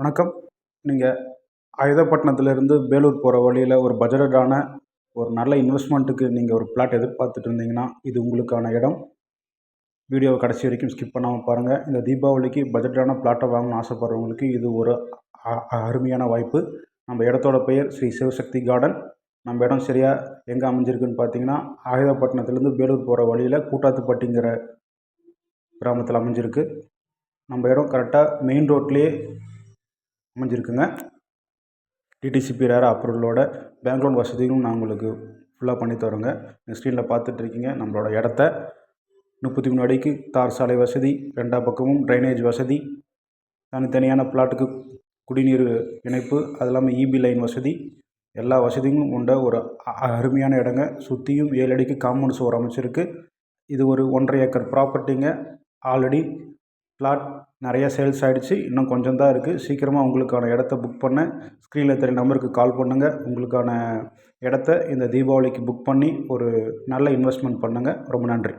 வணக்கம். நீங்கள் அயுதப்பட்டினத்துலேருந்து பேலூர் போகிற வழியில் ஒரு பட்ஜெட்டடான ஒரு நல்ல இன்வெஸ்ட்மெண்ட்டுக்கு நீங்கள் ஒரு பிளாட் எதிர்பார்த்துட்டு இருந்தீங்கன்னா இது உங்களுக்கான இடம். வீடியோவை கடைசி வரைக்கும் ஸ்கிப் பண்ணாமல் பாருங்கள் இந்த தீபாவளிக்கு பட்ஜெட்டான பிளாட்டை வாங்கணும்னு ஆசைப்பட்றவங்களுக்கு இது ஒரு அ- அருமையான வாய்ப்பு. நம்ம இடத்தோட பெயர் ஸ்ரீ சிவசக்தி கார்டன். நம்ம இடம் சரியாக எங்கே அமைஞ்சிருக்குன்னு பார்த்தீங்கன்னா ஆயுதப்பட்டினத்துலேருந்து பேலூர் போகிற வழியில் கூட்டாத்துப்பட்டிங்கிற கிராமத்தில் அமைஞ்சிருக்கு. நம்ம இடம் கரெக்டாக மெயின் ரோட்லேயே அமைஞ்சிருக்குங்க டிடிசிபி ரேர் அப்ரூவலோட பேங்க் லோன் வசதியும் நான் உங்களுக்கு ஃபுல்லாக பண்ணி தரோங்க. நீங்கள் ஸ்க்ரீனில் பார்த்துட்டு இருக்கீங்க. நம்மளோட இடத்த. முப்பத்தி மூணு அடிக்கு தார் சாலை வசதி ரெண்டா பக்கமும் ட்ரைனேஜ் வசதி தனித்தனியான பிளாட்டுக்கு குடிநீர் இணைப்பு அது இல்லாமல் இபி லைன் வசதி. எல்லா வசதியும் உண்ட ஒரு அ- அருமையான இடங்க. சுற்றியும் ஏழு அடிக்கு காம்பவுண்ட் சுவர் அமைச்சிருக்கு. இது ஒரு ஒன்றரை ஏக்கர் ப்ராப்பர்ட்டிங்க ஆல்ரெடி பிளாட் நிறைய சேல்ஸ் ஆகிடுச்சு இன்னும் கொஞ்சம் தான் இருக்குது சீக்கிரமாக உங்களுக்கான இடத்த புக் பண்ண. ஸ்க்ரீனில் தெரிய நம்பருக்கு கால் பண்ணுங்கள் உங்களுக்கான இடத்த இந்த தீபாவளிக்கு புக் பண்ணி ஒரு நல்ல இன்வெஸ்ட்மெண்ட் பண்ணுங்கள் ரொம்ப நன்றி.